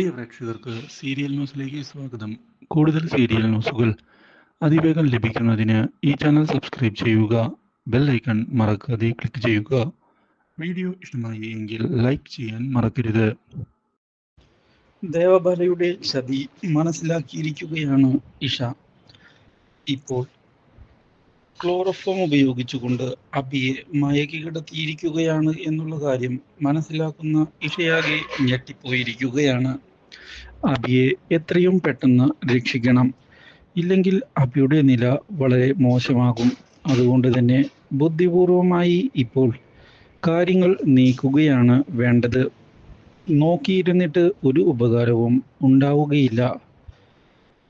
പ്രിയ പ്രേക്ഷകർക്ക് സീരിയൽ ന്യൂസിലേക്ക് സ്വാഗതം. കൂടുതൽ സീരിയൽ ന്യൂസുകൾ അതിവേഗം ലഭിക്കുന്നതിന് ഈ ചാനൽ സബ്സ്ക്രൈബ് ചെയ്യുക ബെൽ ഐക്കൺ മറക്കാതെ ക്ലിക്ക് ചെയ്യുക. വീഡിയോ ഇഷ്ടമായി എങ്കിൽ ലൈക്ക് ചെയ്യാൻ മറക്കരുത്. ദേവബാലയുടെ ചതി മനസ്സിലാക്കിയിരിക്കുകയാണ് ഇഷ. ഇപ്പോൾ ക്ലോറോഫോം ഉപയോഗിച്ചുകൊണ്ട് അബിയെ മയക്കി കിടത്തിയിരിക്കുകയാണ് എന്നുള്ള കാര്യം മനസ്സിലാക്കുന്ന ഇഷയാകെ ഞെട്ടിപ്പോയിരിക്കുകയാണ്. അബിയെ എത്രയും പെട്ടെന്ന് രക്ഷിക്കണം. ഇല്ലെങ്കിൽ അബിയുടെ നില വളരെ മോശമാകും. അതുകൊണ്ട് തന്നെ ബുദ്ധിപൂർവമായി ഇപ്പോൾ കാര്യങ്ങൾ നീക്കുകയാണ് വേണ്ടത്. നോക്കിയിരുന്നിട്ട് ഒരു ഉപകാരവും ഉണ്ടാവുകയില്ല.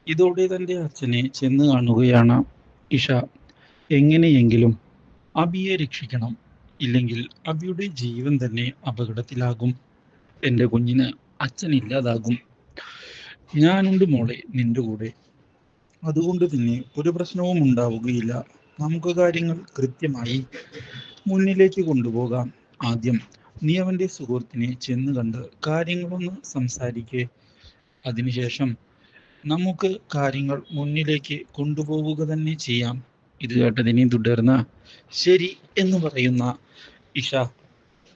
ഇതോടെ തന്റെ അച്ഛനെ ചെന്ന് കാണുകയാണ് ഇഷ. എങ്ങനെയെങ്കിലും അബിയെ രക്ഷിക്കണം. ഇല്ലെങ്കിൽ അബിയുടെ ജീവൻ തന്നെ അപകടത്തിലാകും. എന്റെ കുഞ്ഞിന് അച്ഛനില്ലാതാകും. ഞാനുണ്ട് മോളെ നിന്റെ കൂടെ. അതുകൊണ്ട് പിന്നെ ഒരു പ്രശ്നവും ഉണ്ടാവുകയില്ല. നമുക്ക് കാര്യങ്ങൾ കൃത്യമായി മുന്നിലേക്ക് കൊണ്ടുപോകാം. ആദ്യം നീ അവന്റെ സുഹൃത്തിനെ ചെന്ന് കണ്ട് കാര്യങ്ങളൊന്ന് സംസാരിക്കേ. അതിനുശേഷം നമുക്ക് കാര്യങ്ങൾ മുന്നിലേക്ക് കൊണ്ടുപോവുക തന്നെ ചെയ്യാം. ഇത് കേട്ടതിനെ തുടർന്ന് ശരി എന്ന് പറയുന്ന ഇഷ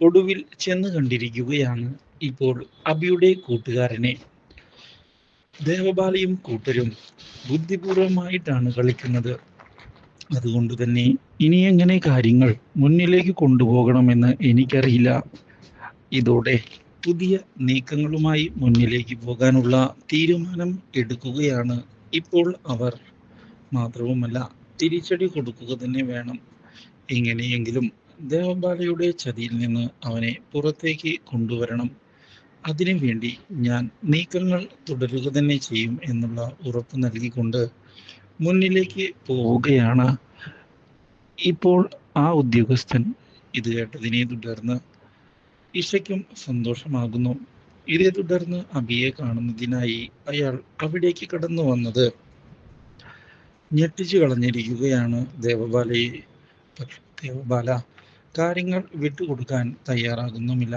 ഒടുവിൽ ചെന്ന് കണ്ടിരിക്കുകയാണ്. ഇപ്പോൾ അബിയുടെ കൂട്ടുകാരനെ. ദേവബാലയും കൂട്ടരും ബുദ്ധിപൂർവമായിട്ടാണ് കളിക്കുന്നത്. അതുകൊണ്ട് തന്നെ ഇനി എങ്ങനെ കാര്യങ്ങൾ മുന്നിലേക്ക് കൊണ്ടുപോകണമെന്ന് എനിക്കറിയില്ല. ഇതോടെ പുതിയ നീക്കങ്ങളുമായി മുന്നിലേക്ക് പോകാനുള്ള തീരുമാനം എടുക്കുകയാണ് ഇപ്പോൾ അവർ. മാത്രവുമല്ല തിരിച്ചടി കൊടുക്കുക തന്നെ വേണം. എങ്ങനെയെങ്കിലും ദേവബാലയുടെ ചതിയിൽ നിന്ന് അവനെ പുറത്തേക്ക് കൊണ്ടുവരണം. അതിനു വേണ്ടി ഞാൻ നീക്കങ്ങൾ തുടരുക തന്നെ ചെയ്യും എന്നുള്ള ഉറപ്പ് നൽകിക്കൊണ്ട് മുന്നിലേക്ക് പോവുകയാണ്. ഇപ്പോൾ ആ ഉദ്യോഗസ്ഥൻ ഇത് കേട്ടതിനെ തുടർന്ന് ഇഷയ്ക്കും സന്തോഷമാകുന്നു. ഇതേ തുടർന്ന് അബിയെ കാണുന്നതിനായി അയാൾ അവിടേക്ക് കടന്നു വന്നത് ഞെട്ടിച്ചു കളഞ്ഞിരിക്കുകയാണ് ദേവബാലയെ. പക്ഷേ ദേവബാല കാര്യങ്ങൾ വിട്ടുകൊടുക്കാൻ തയ്യാറാകുന്നുമില്ല.